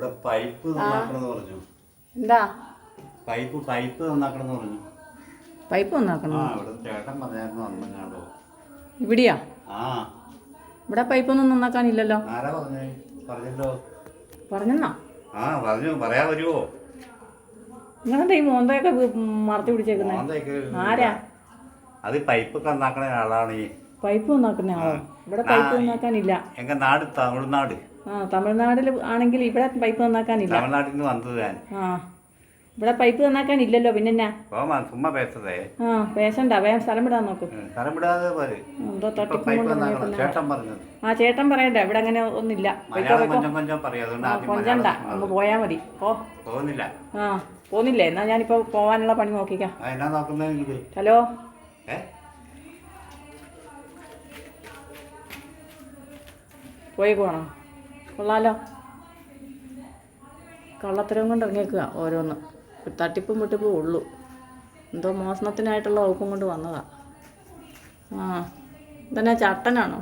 ഇവിടെ പൈപ്പ് നന്നാക്കണമെന്ന് പറഞ്ഞു. എന്താ? പൈപ്പ് പൈപ്പ് നന്നാക്കണമെന്ന് പറഞ്ഞു. പൈപ്പ് ആ ഒന്നാക്കണം ഇവിടെ ചേട്ടൻ പറഞ്ഞായിരുന്നു വന്നങ്ങാണ്ടോ. ഇവിടെയാ? ആ. ഇവിടെ പൈപ്പൊന്നും നന്നാക്കാനില്ലല്ലോ. ആരാ പറഞ്ഞേ? പറഞ്ഞല്ലോ. പറഞ്ഞെന്നാ? ആ പറഞ്ഞു. പറയാൻ വരുമോ നിങ്ങളെന്താ ഈ മോന്തയൊക്കെ മറത്തി പിടിച്ചേക്കുന്നത് ആരാ? അത് പൈപ്പ് നന്നാക്കണ ആളാണ് ഈ. പൈപ്പ് നന്നാക്കുന്ന ആളോ. ഇവിടെ പൈപ്പ് നന്നാക്കാനില്ല. എങ്ക നാട്? തമിഴ്നാട്. ആ തമിഴ്നാട്ടിൽ ആണെങ്കിൽ ഇവിടെ പൈപ്പ് നന്നാക്കാനില്ല. തമിഴ്നാട്ടിൽ നിന്ന് വന്നത് ഞാൻ. ആ ഇവിടെ പൈപ്പ് നന്നാക്കാനില്ലല്ലോ പിന്നെ എന്നാ പോമാ ചുമ്മാ പേസതേ ആ പേശണ്ട വേഗം സ്ഥലം വിടാൻ നോക്ക്. സ്ഥലം വിടാതെ പോരെ. എന്തോ കൊണ്ട് ചേട്ടൻ പറഞ്ഞത്. ആ ചേട്ടൻ പറയണ്ട ഇവിടെ അങ്ങനെ ഒന്നില്ല കൊഞ്ചണ്ട അങ്ങ് പോയാ മതി. ഓ പോകുന്നില്ല. ആ പോന്നില്ലേ എന്നാ ഞാനിപ്പോ പോവാനുള്ള പണി നോക്കിക്കാം. ഹലോ? ഏ? പോയി പോകണം കൊള്ളാലോ. കള്ളത്തരം കൊണ്ട് ഇറങ്ങിയേക്കുക ഓരോന്ന്. തട്ടിപ്പും മുട്ടിപ്പും ഉള്ളൂ. എന്തോ മോഷണത്തിനായിട്ടുള്ള വകുപ്പും കൊണ്ട് വന്നതാണ് ആ ഇതന്നെ ചട്ടനാണോ?